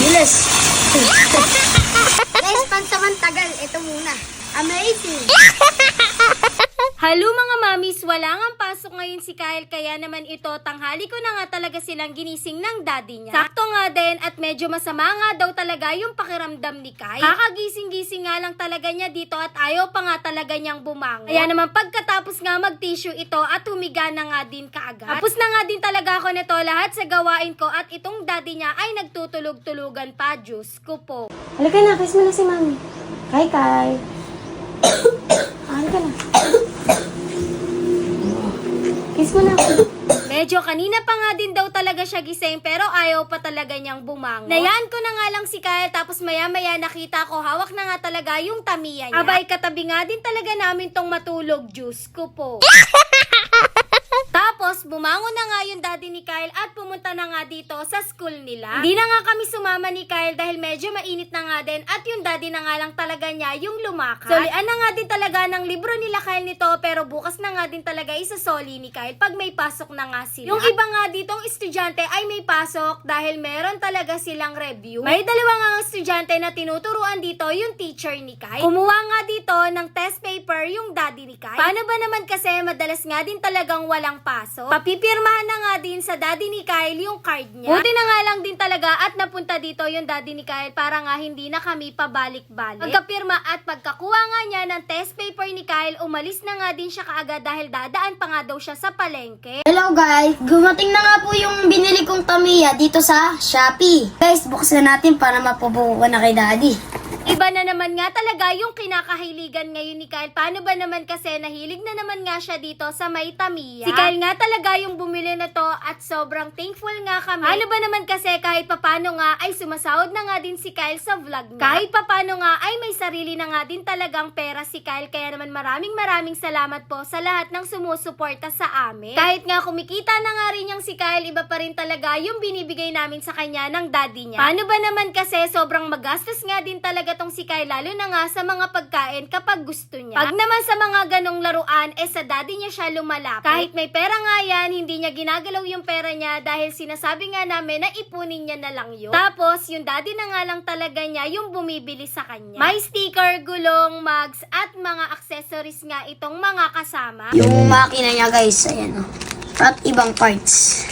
Bilis. Guys, pansamantagal, ito muna. Amazing! Halo mga mamis, wala nga pasok ngayon si Kyle kaya naman ito tanghali ko na nga talaga silang ginising ng daddy niya. Sakto nga din at medyo masama nga daw talaga yung pakiramdam ni Kyle. Kakagising-gising nga lang talaga niya dito at ayaw pa nga talaga niyang bumangon. Kaya naman pagkatapos nga mag-tissue ito at humiga na nga din kaagad. Tapos na nga din talaga ako nito lahat sa gawain ko at itong daddy niya ay nagtutulog-tulugan pa. Diyos ko po. Halika na, kiss mo na si mami. Kai, Kai. Halika na. Kiss mo na ako. Medyo kanina pa nga din daw talaga siya gising pero ayaw pa talaga niyang bumangon. Nayaan ko na nga lang si Kyle tapos maya maya nakita ko hawak na nga talaga yung tamiya niya. Abay katabi nga din talaga namin tong matulog juice ko po. Tapos, bumangon na nga yung daddy ni Kyle at pumunta na nga dito sa school nila. Hindi na nga kami sumama ni Kyle dahil medyo mainit na nga din at yung daddy na nga lang talaga niya yung lumakad. Solian na nga din talaga ng libro nila Kyle nito pero bukas na nga din talaga isasoli ni Kyle pag may pasok na nga sila. Yung iba nga ditong estudyante ay may pasok dahil meron talaga silang review. May dalawa nga estudyante na tinuturuan dito yung teacher ni Kyle. Kumuha nga dito ng test paper yung daddy ni Kyle. Paano ba naman kasi madalas nga din talagang walang pasok? Papipirmahan na nga din sa daddy ni Kyle yung card niya. Buti na nga lang din talaga at napunta dito yung daddy ni Kyle para nga hindi na kami pabalik-balik. Pagkapirma at pagkakuha nga niya ng test paper ni Kyle, umalis na nga din siya kaagad dahil dadaan pa nga daw siya sa palengke. Hello guys, gumating na nga po yung binili kong Tamiya dito sa Shopee. Guys, buksan natin para mapabuo na kay Daddy. Iba na naman nga talaga yung kinakahiligan ngayon ni Kyle. Paano ba naman kasi nahilig na naman nga siya dito sa may Tamiya? Si Kyle nga talaga yung bumili na to at sobrang thankful nga kami. Ano ba naman kasi kahit papano nga ay sumasahod na nga din si Kyle sa vlog niya. Kahit papano nga ay may sarili na nga din talagang pera si Kyle. Kaya naman maraming maraming salamat po sa lahat ng sumusuporta sa amin. Kahit nga kumikita na nga rin yung si Kyle, iba pa rin talaga yung binibigay namin sa kanya ng daddy niya. Paano ba naman kasi sobrang magastos nga din talaga tong si Kyle lalo na nga sa mga pagkain kapag gusto niya. Pag naman sa mga ganong laruan, eh sa daddy niya siya lumalapit. Kahit may pera nga yan, hindi niya ginagalaw yung pera niya dahil sinasabi nga namin na ipunin niya na lang yun. Tapos, yung daddy na nga lang talaga niya yung bumibili sa kanya. May sticker, gulong, mugs, at mga accessories nga itong mga kasama. Yung makina niya guys, ayan o. At ibang parts.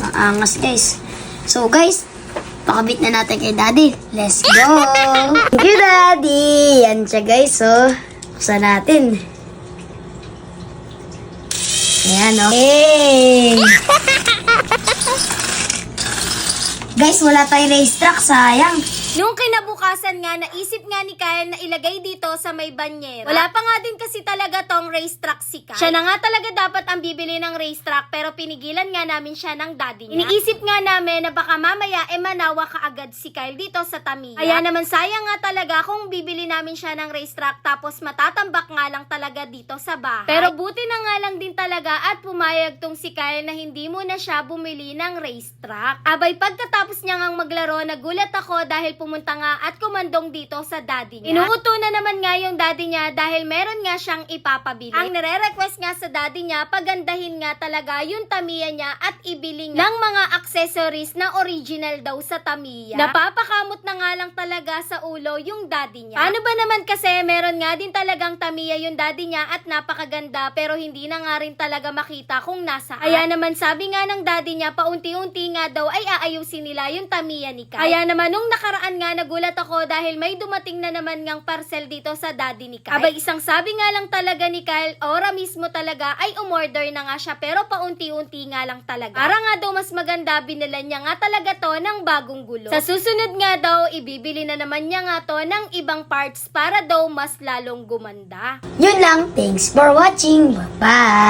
Maangas guys. So guys, pakabit na natin kay Daddy. Let's go! Thank you Daddy! Yan siya guys oh. Buksan natin. Ayan o. Hey! guys, wala tayong racetrack. Sayang. Nung kinabukasan nga, naisip nga ni Kyle na ilagay dito sa may banyera. Wala pa nga din kasi talaga tong racetrack si Kyle. Siya na nga talaga dapat ang bibili ng racetrack pero pinigilan nga namin siya ng daddy niya. Iniisip nga namin na baka mamaya e manawa kaagad si Kyle dito sa Tamiya. Kaya naman sayang nga talaga kung bibili namin siya ng racetrack tapos matatambak nga lang talaga dito sa bahay. Pero buti na nga lang din talaga at pumayag tong si Kyle na hindi mo na siya bumili ng racetrack. Abay pagkatapos niya ngang maglaro, nagulat ako dahil pumunta nga at kumandong dito sa daddy niya. Inuuto na naman nga yung daddy niya dahil meron nga siyang ipapabili. Ang nire-request nga sa daddy niya, pagandahin nga talaga yung Tamiya niya at ibili ng mga accessories na original daw sa Tamiya. Napapakamot na nga lang talaga sa ulo yung daddy niya. Paano ba naman kasi meron nga din talagang Tamiya yung daddy niya at napakaganda pero hindi na nga rin talaga makita kung nasaan. Kaya naman sabi nga ng daddy niya, paunti-unti nga daw ay aayusin nila yung Tamiya ni Kyle. Kaya naman nung nakaraan nga nagulat ako dahil may dumating na naman ngang parcel dito sa daddy ni Kyle. Abay isang sabi nga lang talaga ni Kyle, ora mismo talaga ay umorder na nga siya pero paunti-unti nga lang talaga. Para nga daw mas maganda, binila niya nga talaga to ng bagong gulo. Sa susunod nga daw, ibibili na naman niya nga to ng ibang parts para daw mas lalong gumanda. Yun lang. Thanks for watching. Bye-bye!